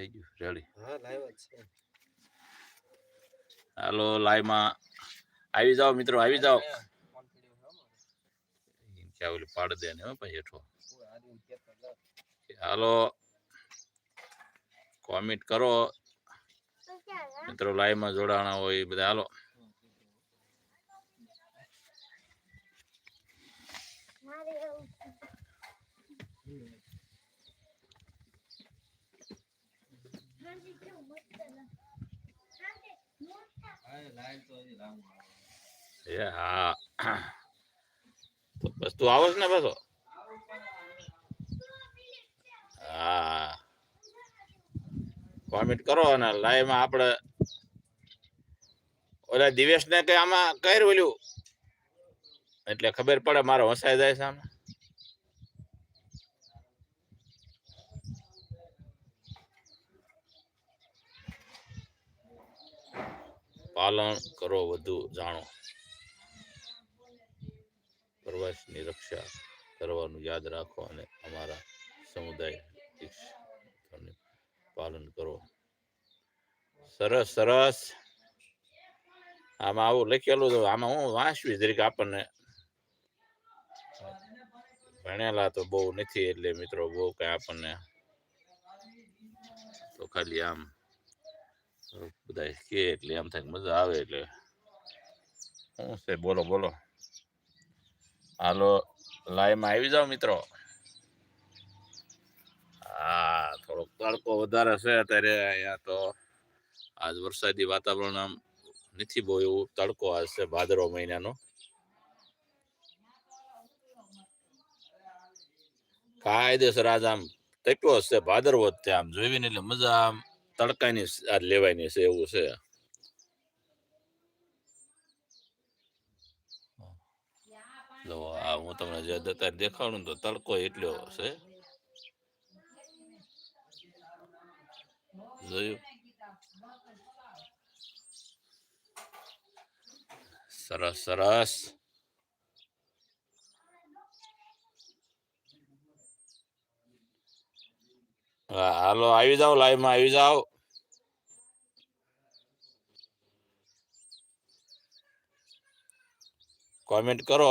થઈ ગયું રેડી હા લાઈવ છે. હાલો લાઈવમાં આવી જાઓ મિત્રો આવી જાઓ. ક્યાં ઓલી પાડ દે ને હો ભાઈ હેઠો. હાલો કોમેન્ટ કરો. મિત્રો લાઈવમાં જોડાણા હોય એ બધા હાલો. બસ તું આવો ને પાછો. હા. કોમેન્ટ કરો અને લાઈવમાં આપણે ઓલા દિવેશ ને કઈ આમાં કર્યું ઓલ્યું એટલે ખબર પડે મારો હસાઈ જાય આમાં. પાલન કરો વધુ જાણો. પ્રવાસની રક્ષા કરવાનું યાદ રાખો અને અમારા સમુદાય પાલન કરો. સરસ સરસ. આમાં આવું લખેલું તો આમાં હું વાંચવી જરીક આપણને. ભણેલા તો બહુ નથી એટલે મિત્રો બહુ કઈ આપણને તો ખાલી આમ બધા કે એટલે એમ થાય મજા આવે એટલે. શું છે? બોલો બોલો. હાલો લાઈવમાં આવી જાઓ મિત્રો. હા, થોડોક તડકો વધારે છે અત્યારે અહીંયા તો. આજ વરસાદી વાતાવરણ આમ નથી બહુ એવું તડકો આજ છે ભાદરો મહિનાનો. કાયદેસર આજ આમ તપ્યો હશે ભાદરવો જ તે આમ જોઈને એટલે મજા આમ તડકાની આ લેવાની છે એવું છે. જો આ હું તમને જે અત્યારે દેખાડું તો તડકો એટલો છે. જોયું? સરસ સરસ. હાલો, આવી જાઓ, લાઈવમાં આવી જાઓ. કોમેન્ટ કરો.